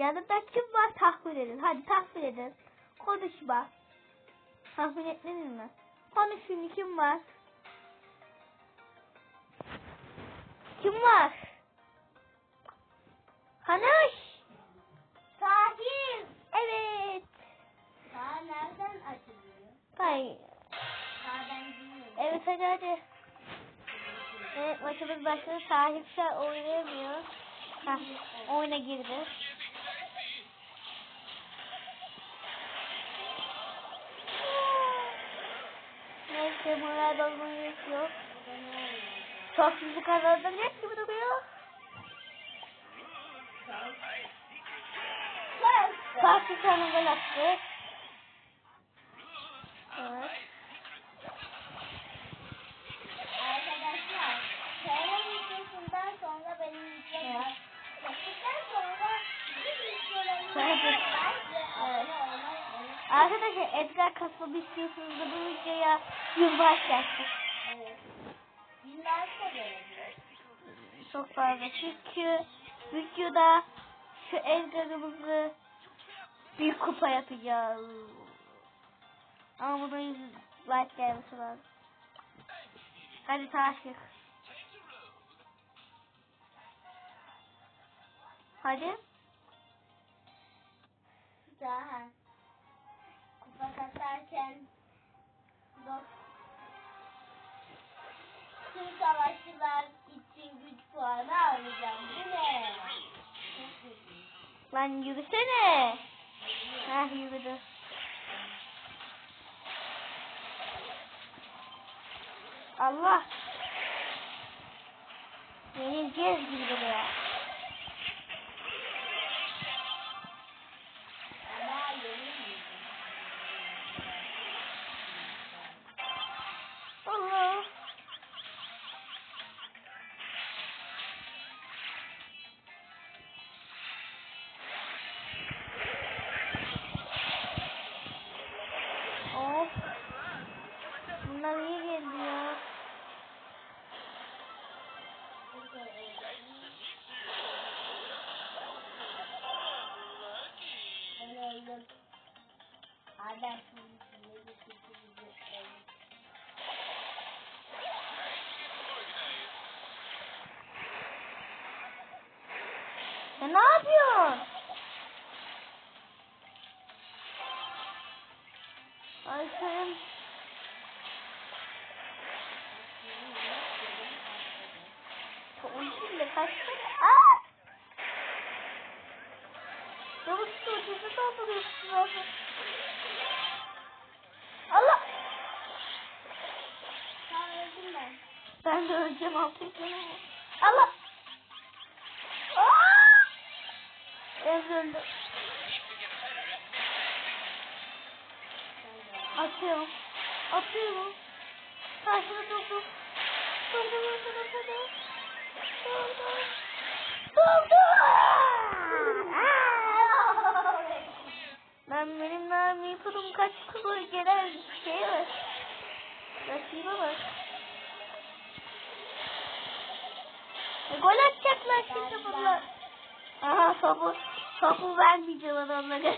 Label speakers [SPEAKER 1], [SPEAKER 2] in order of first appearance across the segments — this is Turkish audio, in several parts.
[SPEAKER 1] Yanında kim var tahmin edin. Hadi tahmin edin. Konuşma. Tahmin etmedin mi? Konuş şimdi kim var? Kim var? Konuş.
[SPEAKER 2] Sahil.
[SPEAKER 1] Evet.
[SPEAKER 2] Sağ nereden açılıyor?
[SPEAKER 1] Hayır. Evet hadi hadi. Evet maçımız başladı. Sahip şu an oynayamıyor. Hah, oyuna girdi. Olmaya gerek yok. Çok bizi kazandıracak gibi duruyor. Gol attı. Evet.
[SPEAKER 2] Arkadaşlar
[SPEAKER 1] Edgar kasmamı istiyorsunuz da bu videoya.
[SPEAKER 2] Binlerce verebilir.
[SPEAKER 1] Çok fazla çünkü videoda şu Edgar'ımızı bir kupa yapacağız. Ama buna 100 like gelmesi lazım. Hadi Taşık. Hadi.
[SPEAKER 2] Daha dost tüm savaşçılar için güç puanı alacağım.
[SPEAKER 1] Lan yürüsene. Heh yürüdü. Allah. Yenileceğiz gibi duruyor.
[SPEAKER 2] Ne
[SPEAKER 1] yapıyorsun? Ay sen. Ultim de kaçtı. Aa! Çabuk şu ultimi dolduruyorsun zaten. Allah!
[SPEAKER 2] Sen öldün ben.
[SPEAKER 1] Ben de öleceğim artık. Allah! Ezildim. Atıyorum. Atıyorum. Karşıma durdum. Durdum, durdum, durdum. Durdum. Durdum. Ben benim daha Mipu'nun kaç kulu gelen şey var. Rakibe bak. E, gol atacaklar şimdi bunlar. Aha topu, topu vermeyeceğim adamlara.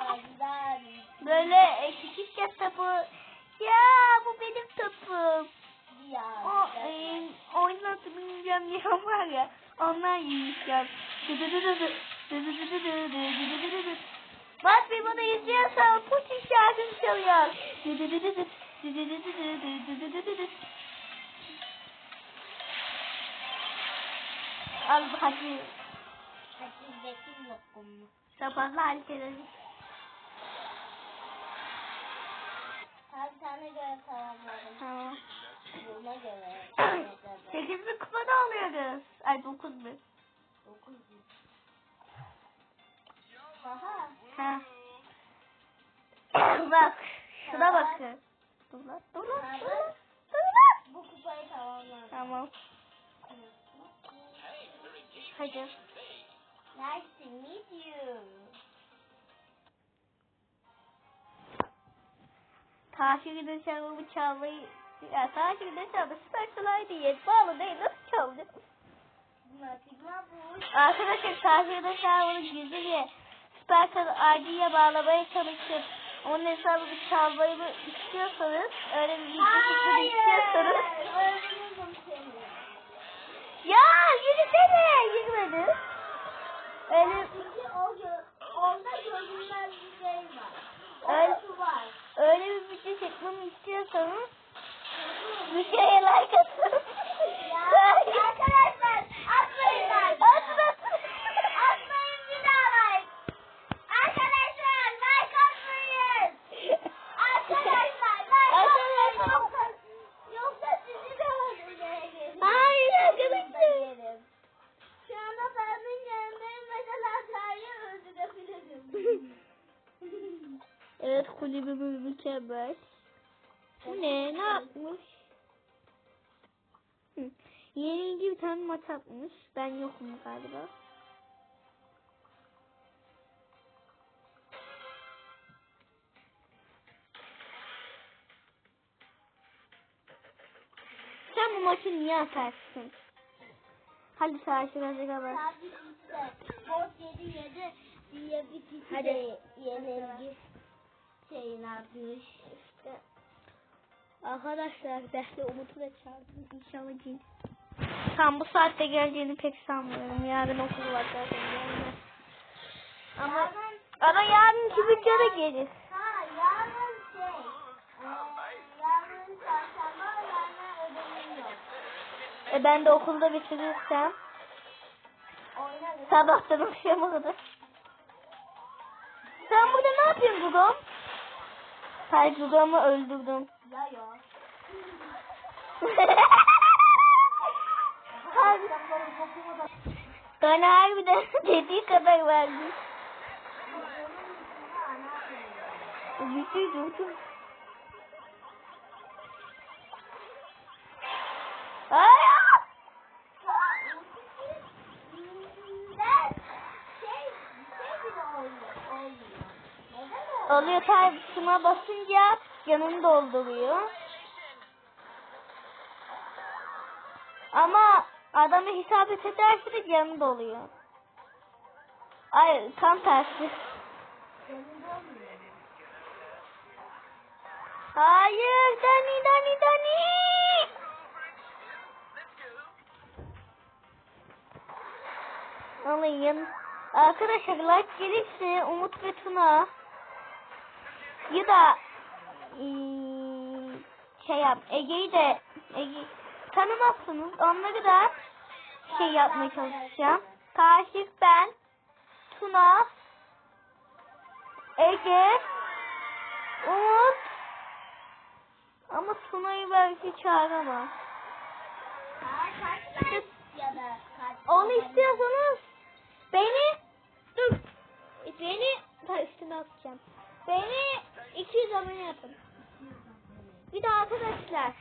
[SPEAKER 2] Ondan
[SPEAKER 1] Böyle e, küçükken topu. Ya bu benim topum.
[SPEAKER 2] ya.
[SPEAKER 1] O e, oynatı bilmeyeceğim yapan var ya. Onlar yiyeceğim. Bak bir bana izliyorsan Putin şarkısı çalıyor. Al hadi.
[SPEAKER 2] Hatice'deki lokumu.
[SPEAKER 1] Sabahla halledelim.
[SPEAKER 2] Tam sana göre tamamladım.
[SPEAKER 1] Tamam.
[SPEAKER 2] Buna göre.
[SPEAKER 1] Sekiz bin kupa da alıyoruz. Ay dokuz bin.
[SPEAKER 2] Dokuz yüz. Aha.
[SPEAKER 1] Ha. bak. Şuna bakın. Dur lan. Dur lan. Dur lan.
[SPEAKER 2] Bu kupayı tamamladım.
[SPEAKER 1] Tamam. Hadi.
[SPEAKER 2] Nice to meet you.
[SPEAKER 1] Taşirinde çalımı çalmayı... Ya taşirinde çaldı. Süper çalay diye. Bağlı değil. Nasıl
[SPEAKER 2] bu.
[SPEAKER 1] Arkadaşlar taşirinde çalmanın gizli bir Süper ID'ye bağlamaya çalışıp onun hesabını çalmayı istiyorsanız öyle bir video çekmeyi istiyorsanız
[SPEAKER 2] seni.
[SPEAKER 1] ya yürüsene yürümedi. Öyle
[SPEAKER 2] Çünkü o gö onda görünmez bir şey var.
[SPEAKER 1] Öyle-
[SPEAKER 2] var.
[SPEAKER 1] öyle bir video çekmemi istiyorsanız bir şeye like atın.
[SPEAKER 2] Ya arkadaşlar atmayın like.
[SPEAKER 1] Atın atın.
[SPEAKER 2] Atmayın bir daha like. Arkadaşlar like atmayın. Arkadaşlar like atmayın.
[SPEAKER 1] Arkadaşlar.
[SPEAKER 2] Yoksa, yoksa sizi de öldürmeye gelirim.
[SPEAKER 1] Hayır arkadaşlar.
[SPEAKER 2] Gelirim. Şu anda benim yanındayım mesela Sarı'yı öldürebilirim.
[SPEAKER 1] Evet kulübümüz mükemmel. Bu ne? Ne yapmış? Hı. Yeni bir tane maç atmış. Ben yokum galiba. Sen bu maçı niye atarsın? Hadi savaşırız kadar.
[SPEAKER 2] Sadece işte bot 7 7 diye bir kişi
[SPEAKER 1] Hadi.
[SPEAKER 2] yenilgi şeyini atmış.
[SPEAKER 1] İşte. Arkadaşlar derste Umut'u da çağırdım. İnşallah değil. Tam bu saatte geleceğini pek sanmıyorum. Yarın okul var zaten. gelmez. Ama,
[SPEAKER 2] Yarın-
[SPEAKER 1] ama gelir.
[SPEAKER 2] Ha yarın şey. E, yarın çarşamba yarın ödevim yok.
[SPEAKER 1] E ben de okulda bitirirsem
[SPEAKER 2] Oynarız.
[SPEAKER 1] sabahtan akşama kadar. Sen burada ne yapıyorsun Gugum? Hayır Gugum'u öldürdüm.
[SPEAKER 2] Ya ya.
[SPEAKER 1] Bana harbiden dediği kadar verdi. Bir şey durdum. Hayır.
[SPEAKER 2] Ben şey şey bile olmuyor. Olmuyor. Neden
[SPEAKER 1] Oluyor tabi şuna basınca yanını dolduruyor. Ama adamı isabet ederseniz yanı doluyor. Ay tam tersi. Hayır Dani Dani Dani. Alayım. Arkadaşlar like gelirse Umut ve Tuna ya da eee, şey yap Ege'yi de Ege tanımazsınız. Onları da şey yapmaya çalışacağım. Karşık ben Tuna Ege Umut ama Tuna'yı belki çağıramam. Onu istiyorsanız beni dur beni üstüne atacağım. Beni 200 abone yapın. Bir de arkadaşlar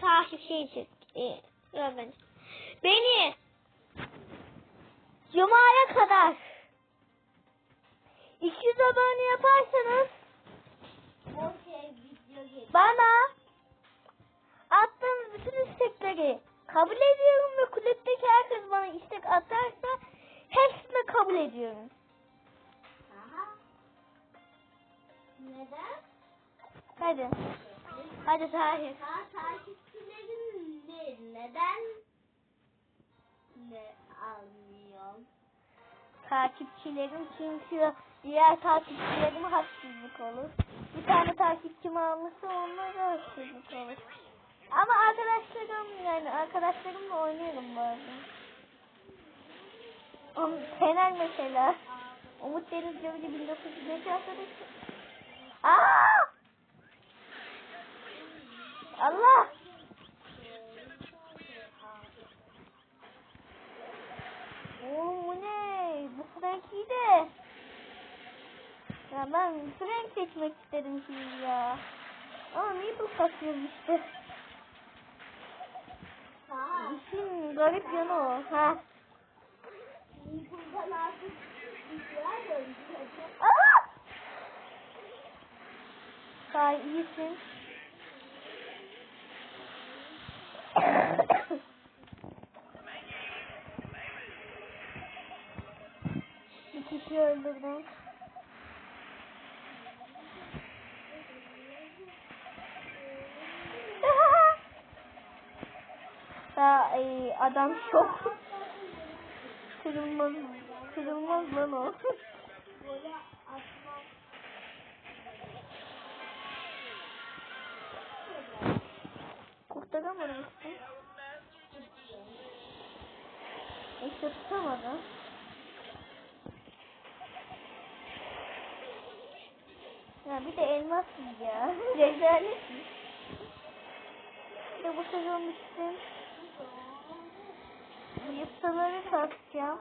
[SPEAKER 1] takip şey için e, görmeniz. Beni Cuma'ya kadar 200 abone yaparsanız bana attığınız bütün istekleri kabul ediyorum ve kulüpteki herkes bana istek atarsa hepsini kabul ediyorum.
[SPEAKER 2] Neden?
[SPEAKER 1] Hadi. Hadi Tahir.
[SPEAKER 2] Ha takipçilerin ne? Neden? Ne anlıyorum?
[SPEAKER 1] Takipçilerim çünkü diğer takipçilerime haksızlık olur. Bir tane takipçim almışsa onlara haksızlık olur. Ama arkadaşlarım yani arkadaşlarımla oynuyorum bazen. Um, Fener mesela. Umut Deniz Cavcı 1905 arkadaşı. Aa! Allah! Oo, bu ne? Bu Frank iyi de. Ya ben Frank seçmek istedim şimdi ya. Ama niye bu kasıyoruz işte? İşin garip yanı o. Ha.
[SPEAKER 2] Buradan artık videolar dönecek.
[SPEAKER 1] Aa! Daha iyisin. Bir kişi öldürdüm. Daha e, adam şok. Kırılmaz, kırılmaz lan o. Kurtaramadım işte. İşte tutamadım. Ya bir de elmas ya. Rezalet. İşte bu sezon bitsin. Yıptaları satacağım.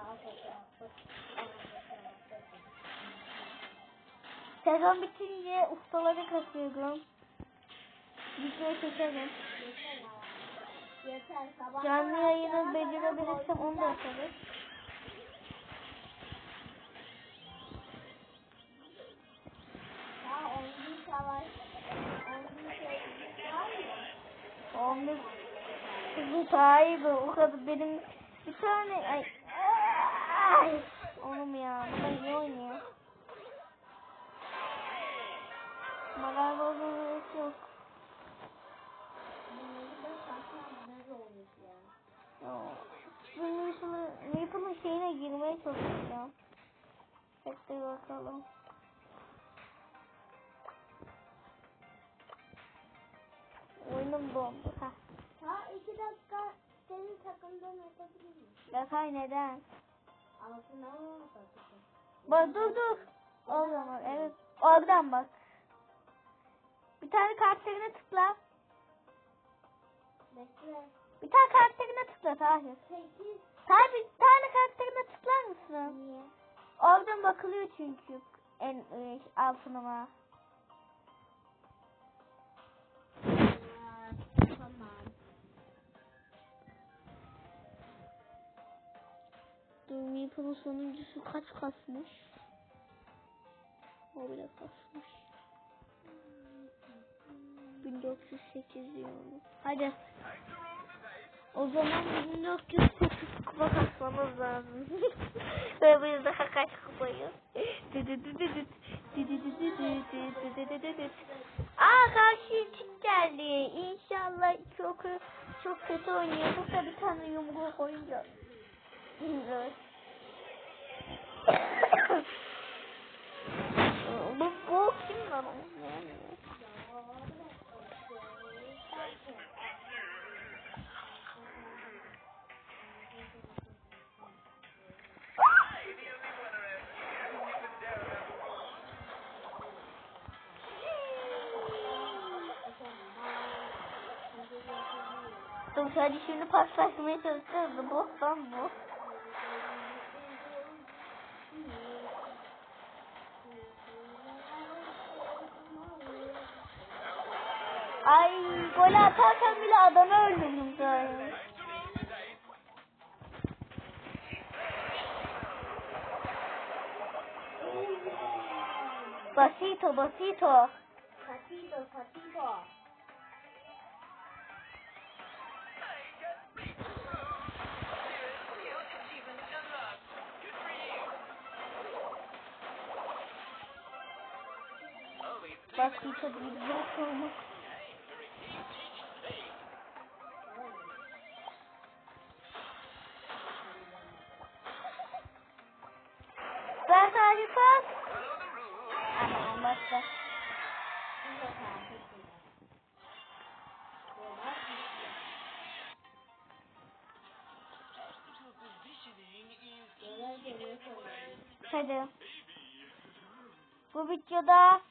[SPEAKER 1] Sezon bitince ustaları kasıyorum. Videoyu çekelim. Canlı yayını becerebilirsem onu da yaparız.
[SPEAKER 2] Daha 10 gün savaş. 10 gün var mı?
[SPEAKER 1] Onu bu sahibi o kadar benim bir tane ay ay oğlum ya da iyi oynuyor. Moral bozulması yok.
[SPEAKER 2] Bunları da saklanmaz olmuş ya.
[SPEAKER 1] Benim şimdi Maple'ın şeyine girmeye çalışacağım. Bekle bakalım. Oyunum dondu. Heh.
[SPEAKER 2] Ha 2 dakika senin takımdan atabilir miyim?
[SPEAKER 1] Bakay neden?
[SPEAKER 2] Altına atabilirim?
[SPEAKER 1] Bak dur dur. Bak evet. Oradan bak. Bir tane karakterine tıkla.
[SPEAKER 2] Bekle.
[SPEAKER 1] Bir tane karakterine tıkla Tahir.
[SPEAKER 2] 8
[SPEAKER 1] Tahir bir tane karakterine tıklar mısın?
[SPEAKER 2] niye?
[SPEAKER 1] Oradan bakılıyor çünkü en e.
[SPEAKER 2] Ha, Tamam.
[SPEAKER 1] Dur Maple'ın sonuncusu kaç kasmış? O bile kasmış. 1408 diyor onu. Hadi. O zaman 1408 kupa kasmamız lazım. Ve bu yüzden kaç kupayı. Aa karşı çık geldi. İnşallah çok çok kötü oynuyor. Burada bir tane yumruk koyunca. Evet. Dur hadi şimdi paslaşmaya çalışacağız. Boss lan bu. Ay gol atarken bile adamı öldürdüm zaten. Basito basito.
[SPEAKER 2] Patito.
[SPEAKER 1] Basito bir bok olmuş. Ben sadece pas. Ama olmazsa. Hadi. Bu videoda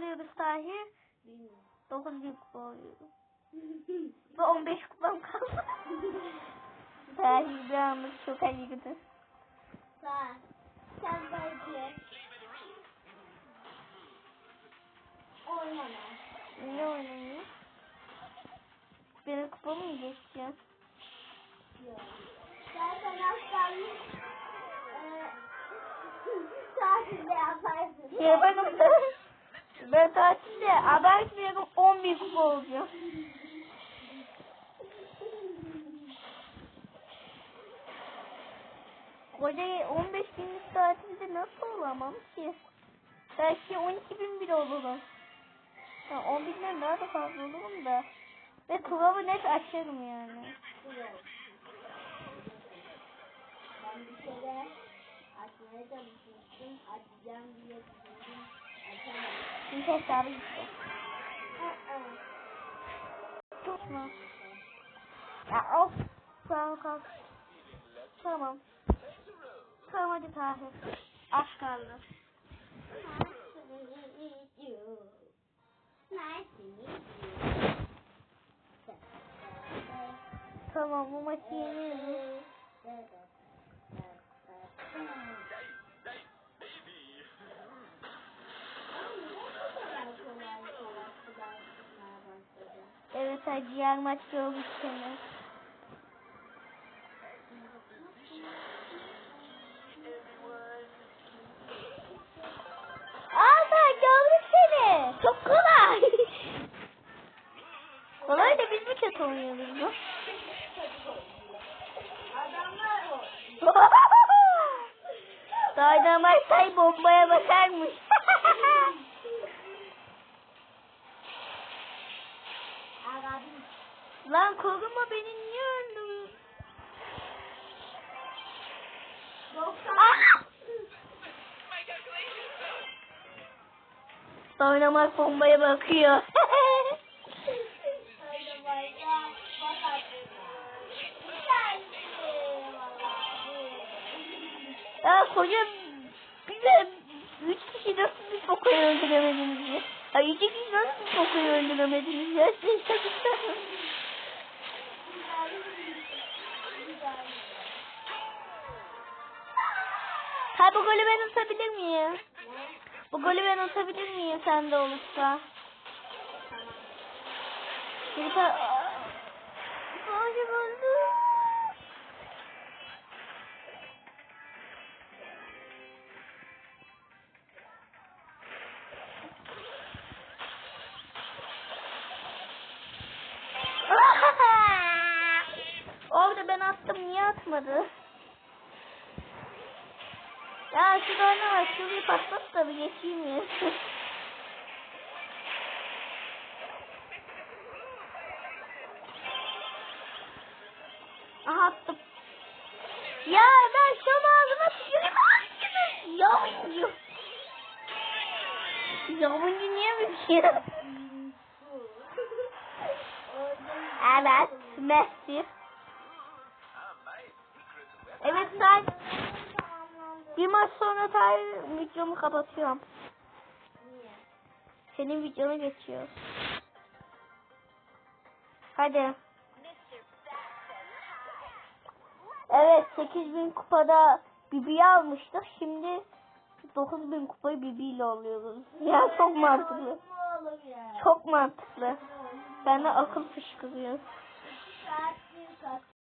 [SPEAKER 1] alıyoruz Tahir?
[SPEAKER 2] Bilmiyorum.
[SPEAKER 1] 9 bin kupa alıyoruz. Ve 15 kupam kaldı. Tahir bir anlık çok acıktı.
[SPEAKER 2] Sağ. Sen belki. Oynama.
[SPEAKER 1] Ne oynayayım? Benim kupamı mı geçeceğim?
[SPEAKER 2] Yok. Zaten hastalık. Eee. Tatilde yaparsın.
[SPEAKER 1] Yaparım. Ben tatilde abartmıyorum 10 bin kupa olacağım. Koca 15 günlük tatilde nasıl olamam ki? Belki 12 bin bile olurum. Ya 10 binden daha da fazla olurum da. Ve kulağımı net açarım yani.
[SPEAKER 2] Ben bir kere açmaya çalışmıştım. Açacağım diye düşündüm.
[SPEAKER 1] Çünkü hesabı gitti. Tutma. Ya of. Tamam kalk. Tamam. Tamam hadi Tahir. Aç kaldı. Tamam bu maçı yeniyoruz. Evet hadi diğer maç gördük seni. Aa ben seni. Çok kolay. kolay da biz mi kötü oynuyoruz bu? Dynamite bombaya bakarmış. Lan koruma beni niye öldürüyorsun?
[SPEAKER 2] Doksan.
[SPEAKER 1] Ah! Dynamite bombaya bakıyor. Ya koca bize üç kişi nasıl bir fokuyu öldüremediniz ya? Ya iki kişi nasıl bir fokuyu öldüremediniz ya? Siz bu golü ben atabilir miyim? Bu golü ben atabilir miyim sende olursa? Bir ta... Hayır öldü. Orada ben attım niye atmadı? Ya şu da ne var? Şurayı patlat da bir geçeyim ya. Aha attım. Ya ben şu ağzıma tüküreyim. Yavuncu. Yavuncu niye bir şey? Evet. Messi. Evet sen bir maç sonra Tahir videomu kapatıyorum. Senin videonu geçiyor. Hadi. Evet 8000 kupada Bibi'yi almıştık. Şimdi 9000 kupayı Bibi ile alıyoruz. Ya çok mantıklı. Çok mantıklı. Bende akıl fışkırıyor.